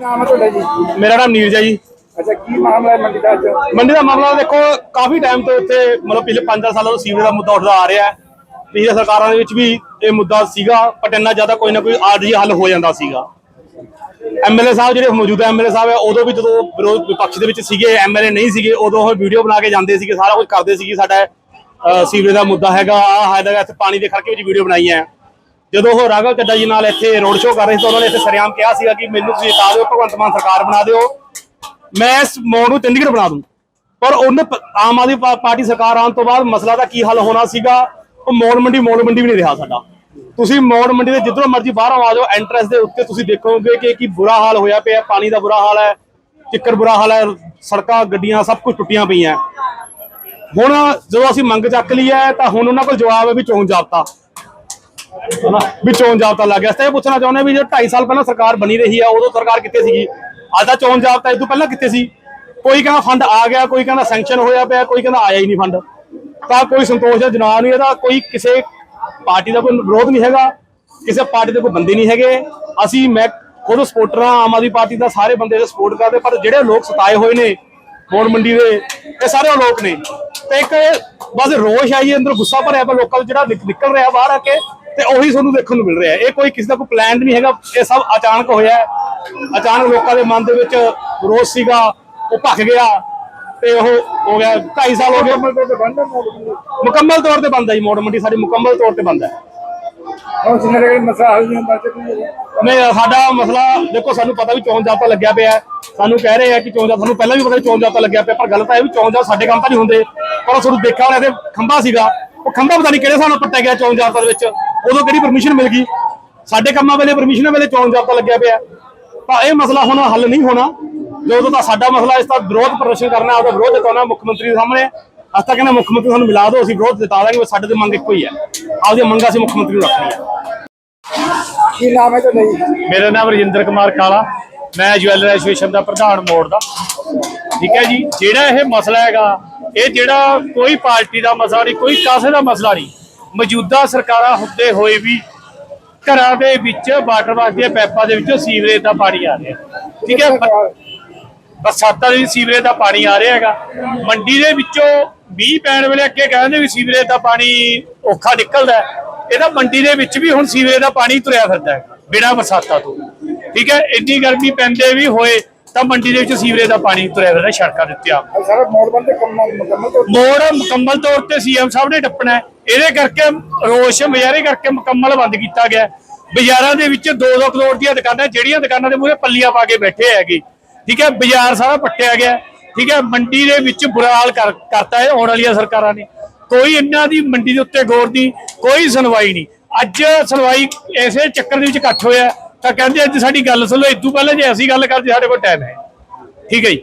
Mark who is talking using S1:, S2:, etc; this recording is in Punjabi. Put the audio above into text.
S1: ਨਾਮ ਹੈ ਤੁਹਾਡਾ ਜੀ?
S2: ਮੇਰਾ ਨਾਮ ਨੀਰਜ ਹੈ ਜੀ।
S1: ਅੱਛਾ ਕੀ ਮਾਮਲਾ ਹੈ ਮੰਡੀ ਦਾ ਅੱਜ?
S2: ਮੰਡੀ ਦਾ ਮਾਮਲਾ ਦੇਖੋ ਕਾਫੀ ਟਾਈਮ ਤੋਂ ਇੱਥੇ ਮਤਲਬ ਪਿਛਲੇ 5-10 ਸਾਲਾਂ ਤੋਂ ਸੀਵਰੇਜ ਦਾ ਮੁੱਦਾ ਉੱਠਦਾ ਆ ਰਿਹਾ ਹੈ। ਪਿਛਲੇ ਸਰਕਾਰਾਂ ਦੇ ਵਿੱਚ ਵੀ ਇਹ ਮੁੱਦਾ ਸੀਗਾ ਬਟ ਇੰਨਾ ਜ਼ਿਆਦਾ ਕੋਈ ਨਾ ਕੋਈ ਆਰਜੀ ਹੱਲ ਹੋ ਜਾਂਦਾ ਸੀਗਾ। ਐਮਐਲਏ ਸਾਹਿਬ ਜਿਹੜੇ ਮੌਜੂਦਾ ਐਮਐਲਏ ਸਾਹਿਬ ਹੈ ਉਦੋਂ ਵੀ ਜਦੋਂ ਵਿਰੋਧ ਵਿਪਕਸ਼ ਦੇ ਵਿੱਚ ਸੀਗੇ ਐਮਐਲਏ ਨਹੀਂ ਸੀਗੇ ਉਦੋਂ ਉਹ ਵੀਡੀਓ ਬਣਾ ਕੇ ਜਾਂਦੇ ਸੀਗੇ ਸਾਰਾ ਕੁਝ ਕਰਦੇ ਸੀਗੇ ਸਾਡਾ ਸੀਵਰੇਜ ਦਾ ਮੁੱਦਾ ਹੈਗਾ ਆ ਹੈਗਾ ਇੱਥੇ ਪਾਣੀ ਦੇ ਖਰਕੇ ਵਿੱਚ ਵੀਡੀਓ ਬਣਾਈ ਹੈ। ਜਦੋਂ ਉਹ ਰਾਘਵ ਚੱਡਾ ਜੀ ਨਾਲ ਇੱਥੇ ਰੋਡ ਸ਼ੋਅ ਕਰ ਰਹੇ ਸੀ, ਤਾਂ ਉਹਨਾਂ ਨੇ ਇੱਥੇ ਸਰਿਆਮ ਕਿਹਾ ਸੀਗਾ ਕਿ ਮੈਨੂੰ ਤੁਸੀਂ ਜਿਤਾ ਦਿਓ, ਭਗਵੰਤ ਮਾਨ ਸਰਕਾਰ ਬਣਾ ਦਿਓ। ਮੈਂ ਇਸ ਮੋੜ ਨੂੰ ਚੰਡੀਗੜ੍ਹ ਬਣਾ ਦੂੰ। ਪਰ ਉਹਨੇ ਆਮ ਆਦਮੀ ਪਾਰਟੀ ਸਰਕਾਰ ਆਉਣ ਤੋਂ ਬਾਅਦ ਮਸਲਾ ਦਾ ਕੀ ਹੱਲ ਹੋਣਾ ਸੀਗਾ, ਉਹ ਮੋੜ ਮੰਡੀ ਮੋੜ ਮੰਡੀ ਵੀ ਨਹੀਂ ਰਿਹਾ ਸਾਡਾ। ਤੁਸੀਂ ਮੋੜ ਮੰਡੀ ਦੇ ਜਿੱਧਰੋਂ ਮਰਜ਼ੀ ਬਾਹਰੋਂ ਆ ਜਾਓ ਐਂਟਰੈਂਸ ਦੇ ਉੱਤੇ ਤੁਸੀਂ ਦੇਖੋਗੇ ਕਿ ਕੀ ਬੁਰਾ ਹਾਲ ਹੋਇਆ ਪਿਆ ਪਾਣੀ ਦਾ ਬੁਰਾ ਹਾਲ ਹੈ ਚਿੱਕਰ ਬੁਰਾ ਹਾਲ ਹੈ, ਸੜਕਾਂ, ਗੱਡੀਆਂ ਸਭ ਕੁਝ ਟੁੱਟੀਆਂ ਪਈਆਂ। ਹੁਣ ਜਦੋਂ ਅਸੀਂ ਮੰਗ ਚੱਕ ਲਈ ਹੈ, ਤਾਂ ਹੁਣ ਉਹਨਾਂ ਕੋਲ ਜਵਾਬ ਹੈ ਵੀ ਚੋਣ ਜਾਬਤਾ। ਹਨਾ? ਵੀ ਚੋਣ ਜਾਬਤਾ ਲੱਗ ਗਿਆ। ਇਹ ਪੁੱਛਣਾ ਚਾਹੁੰਦੇ ਹਾਂ ਵੀ ਜੇ 2.5 ਸਾਲ ਪਹਿਲਾਂ ਸਰਕਾਰ ਬਣੀ ਰਹੀ ਹੈ ਉਦੋਂ ਸਰਕਾਰ ਕਿੱਥੇ ਸੀਗੀ? ਅੱਜ ਦਾ ਚੋਣ ਜਾਬਤਾ ਇਸ ਤੋਂ ਪਹਿਲਾਂ ਕਿੱਥੇ ਸੀ? ਕੋਈ ਕਹਿੰਦਾ ਫੰਡ ਆ ਗਿਆ, ਕੋਈ ਕਹਿੰਦਾ ਸੈਂਕਸ਼ਨ ਹੋਇਆ ਪਿਆ, ਕੋਈ ਕਹਿੰਦਾ ਆਇਆ ਹੀ ਨਹੀਂ ਫੰਡ ਤਾਂ ਕੋਈ ਸੰਤੋਸ਼ ਦਾ ਜਨਾਬ ਨਹੀਂ ਇਹਦਾ, ਕੋਈ ਕਿਸੇ ਪਾਰਟੀ ਦਾ ਕੋਈ ਵਿਰੋਧ ਨਹੀਂ ਹੈਗਾ, ਕਿਸੇ ਪਾਰਟੀ ਦੇ ਕੋਈ ਬੰਦੇ ਨਹੀਂ ਹੈਗੇ। ਅਸੀਂ, ਮੈਂ ਖੁਦ ਸਪੋਰਟਰ ਹਾਂ, ਆਮ ਆਦਮੀ ਪਾਰਟੀ ਦਾ, ਸਾਰੇ ਬੰਦੇ ਦੇ ਸਪੋਰਟ ਕਰਦੇ, ਪਰ ਜਿਹੜੇ ਲੋਕ ਸਤਾਏ ਹੋਏ ਨੇ, ਮੋੜ ਮੰਡੀ ਦੇ, ਇਹ ਸਾਰੇ ਉਹ ਲੋਕ ਨੇ। ਤੇ ਇੱਕ ਬਸ ਰੋਸ਼ ਆਈ ਅੰਦਰ ਗੁੱਸਾ ਭਰਿਆ ਪਿਆ, ਲੋਕਾਂ ਦਾ ਜਿਹੜਾ ਨਿਕਲ ਰਿਹਾ ਬਾਹਰ ਆ ਕੇ ਤੇ ਉਹੀ ਤੁਹਾਨੂੰ ਦੇਖਣ ਨੂੰ ਮਿਲ ਰਿਹਾ ਇਹ ਕੋਈ ਕਿਸੇ ਦਾ ਕੋਈ ਪਲਾਨ ਨਹੀਂ ਹੈਗਾ। ਇਹ ਸਭ ਅਚਾਨਕ ਹੋਇਆ ਹੈ। ਅਚਾਨਕ ਲੋਕਾਂ ਦੇ ਮਨ ਦੇ ਵਿੱਚ ਰੋਸ ਸੀਗਾ ਉਹ ਭੱਖ ਗਿਆ ਤੇ ਉਹ ਹੋ ਗਿਆ 2.5 ਸਾਲ ਹੋ ਗਏ।
S1: ਮੁਕੰਮਲ ਤੌਰ ਤੇ ਬੰਦ ਹੈ ਮੋੜ ਮੰਡੀ
S2: ਮੁਕੰਮਲ ਤੌਰ ਤੇ ਬੰਦ ਹੈ ਜੀ ਮੋੜ ਮੰਡੀ ਸਾਡੀ ਮੁਕੰਮਲ ਤੌਰ ਤੇ ਬੰਦ ਹੈ।
S1: ਹੁਣ ਜਿੰਨੇ ਤੱਕ ਮਸਲਾ ਹੱਲ ਨਹੀਂ ਹੁੰਦਾ ਤੇ ਕੋਈ
S2: ਨਹੀਂ ਸਾਡਾ ਮਸਲਾ ਦੇਖੋ ਸਾਨੂੰ ਪਤਾ ਵੀ ਚੋਣ ਜਾਬਤਾ ਲੱਗਿਆ ਪਿਆ। ਸਾਨੂੰ ਕਹਿ ਰਹੇ ਆ ਕਿ ਚੋਣ ਜਾਬਤਾ ਸਾਨੂੰ ਪਹਿਲਾਂ ਵੀ ਪਤਾ ਚੋਣ ਜਾਬਤਾ ਲੱਗਿਆ ਪਿਆ ਪਰ ਗੱਲ ਤਾਂ ਇਹ ਵੀ ਚੋਣ ਜਾਬਤਾ ਸਾਡੇ ਕੰਮ ਤਾਂ ਨਹੀਂ ਹੁੰਦੇ। ਪਰ ਤੁਹਾਨੂੰ ਦੇਖਿਆ ਹੋਣਾ ਇਹਦੇ ਖੰਭਾ ਸੀਗਾ। ਉਹ ਖੰਭਾ ਪਤਾ ਨਹੀਂ ਕਿਹੜੇ ਨਾਲ ਪੱਟਿਆ ਗਿਆ ਚੋਣ ਜਾਬਤਾ ਦੇ ਵਿੱਚ। ਉਦੋਂ ਕਿਹੜੀ ਪਰਮਿਸ਼ਨ ਮਿਲ ਗਈ? ਸਾਡੇ ਕੰਮਾਂ ਵੇਲੇ ਪਰਮਿਸ਼ਨ ਵੇਲੇ ਚੋਣ ਜਾਬਤਾ ਲੱਗਿਆ ਪਿਆ। ਤਾਂ ਇਹ ਮਸਲਾ ਹੁਣ ਹੱਲ ਨਹੀਂ ਹੋਣਾ। ਜਦੋਂ ਤਾਂ ਸਾਡਾ ਮਸਲਾ ਇਸ ਦਾ ਵਿਰੋਧ ਪ੍ਰਦਰਸ਼ਨ ਕਰਨਾ ਉਹਦਾ ਵਿਰੋਧ ਜਤਾਉਣਾ ਮੁੱਖ ਮੰਤਰੀ ਦੇ ਸਾਹਮਣੇ ਅੱਜ ਤੱਕ ਕਹਿੰਦੇ ਮੁੱਖ ਮੰਤਰੀ ਸਾਨੂੰ ਮਿਲਾ ਦਿਓ ਅਸੀਂ ਵਿਰੋਧ ਜਤਾ ਦਾਂਗੇ ਸਾਡੇ ਤੇ ਮੰਗ ਇੱਕੋ ਹੀ ਹੈ। ਆਪਦੀਆਂ ਮੰਗਾਂ ਅਸੀਂ ਮੁੱਖ ਮੰਤਰੀ ਨੂੰ ਰੱਖਣੀਆਂ।
S1: ਕੀ ਨਾਮ ਹੈ ਤੁਹਾਡਾ ਜੀ?
S2: ਮੇਰਾ ਨਾਮ ਰਜਿੰਦਰ ਕੁਮਾਰ ਕਾਲਾ। ਮੈਂ ਜਵੈਲਰ ਐਸੋਸੀਏਸ਼ਨ ਦਾ ਪ੍ਰਧਾਨ ਮੋੜ ਦਾ। ਠੀਕ ਹੈ ਜੀ? ਜਿਹੜਾ ਇਹ ਮਸਲਾ ਹੈਗਾ ਇਹ ਜਿਹੜਾ ਕੋਈ ਪਾਰਟੀ ਦਾ ਮਸਲਾ ਨਹੀਂ ਕੋਈ ਕਾਸੇ ਦਾ ਮਸਲਾ ਨਹੀਂ। ਮੌਜੂਦਾ ਸਰਕਾਰਾਂ ਹੁੰਦੇ ਹੋਏ ਵੀ ਘਰਾਂ ਦੇ ਵਿੱਚ ਵਾਟਰ ਵਾਸ ਦੀਆਂ ਪੈਪਾਂ ਦੇ ਵਿੱਚੋਂ ਸੀਵਰੇਜ ਦਾ ਪਾਣੀ ਆ ਰਿਹਾ। ਠੀਕ ਹੈ? ਬਰਸਾਤਾਂ ਦੇ ਸੀਵਰੇਜ ਦਾ ਪਾਣੀ ਆ ਰਿਹਾ ਹੈਗਾ। ਮੰਡੀ ਦੇ ਵਿੱਚੋਂ ਮੀਂਹ ਪੈਣ ਵੇਲੇ ਅੱਗੇ ਕਹਿੰਦੇ ਵੀ ਸੀਵਰੇਜ ਦਾ ਪਾਣੀ ਔਖਾ ਨਿਕਲਦਾ ਹੈ। ਇਹਦਾ ਮੰਡੀ ਦੇ ਵਿੱਚ ਵੀ ਹੁਣ ਸੀਵਰੇਜ ਦਾ ਪਾਣੀ ਤੁਰਿਆ ਫਿਰਦਾ ਹੈ ਬਿਨਾਂ ਬਰਸਾਤਾਂ ਤੋਂ। ਠੀਕ ਹੈ? ਇੰਨੀ ਗਰਮੀ ਪੈਂਦੇ ਵੀ ਹੋਏ। ਤਾਂ ਮੰਡੀ ਦੇ ਵਿੱਚ ਸੀਵਰੇਜ ਦਾ ਪਾਣੀ ਤੁਰਿਆ ਫਿਰਦਾ ਸੜਕਾਂ ਦੇ ਉੱਤੇ ਆ।
S1: ਸਾਰਾ ਮੋੜ ਬੰਦ ਤੇ ਕੰਮ ਮੁਕੰਮਲ ਤੌਰ
S2: ਮੋੜ ਮੁਕੰਮਲ ਤੌਰ ਤੇ ਸੀਐਮ ਸਾਹਿਬ ਨੇ ਟੱਪਣਾ ਹੈ। ਇਹਦੇ ਕਰਕੇ ਰੋਸ਼ ਮੁਜ਼ਾਹਰੇ ਕਰਕੇ ਮੁਕੰਮਲ ਬੰਦ ਕੀਤਾ ਗਿਆ। ਬਾਜ਼ਾਰਾਂ ਦੇ ਵਿੱਚ 2-2 ਕਰੋੜ ਦੀਆਂ ਦੁਕਾਨਾਂ ਜਿਹੜੀਆਂ ਦੁਕਾਨਾਂ ਦੇ ਮੂਹਰੇ ਪੱਲੀਆਂ ਪਾ ਕੇ ਬੈਠੇ ਹੈਗੇ। ਠੀਕ ਹੈ ਬਾਜ਼ਾਰ ਸਾਰਾ ਪੱਟਿਆ ਗਿਆ ਠੀਕ ਹੈ ਮੰਡੀ ਦੇ ਵਿੱਚ ਬੁਰਾ ਹਾਲ ਕਰ- ਕਰਤਾ ਹੈ ਆਉਣ ਵਾਲੀਆਂ ਸਰਕਾਰਾਂ ਨੇ। ਕੋਈ ਇਹਨਾਂ ਦੀ ਮੰਡੀ ਦੇ ਉੱਤੇ ਗੌਰ ਨਹੀਂ ਕੋਈ ਸੁਣਵਾਈ ਨਹੀਂ। ਅੱਜ ਸੁਣਵਾਈ ਐਸੇ ਚੱਕਰ ਦੇ ਵਿੱਚ ਇਕੱਠ ਹੋਇਆ ਤਾਂ ਕਹਿੰਦੇ ਅੱਜ ਸਾਡੀ ਗੱਲ ਸੁਣ ਲਓ ਇਦੋਂ ਪਹਿਲਾਂ ਜੇ ਅਸੀਂ ਗੱਲ ਕਰਦੇ, ਸਾਡੇ ਕੋਲ ਟਾਈਮ ਹੈ। ਠੀਕ ਹੈ ਜੀ।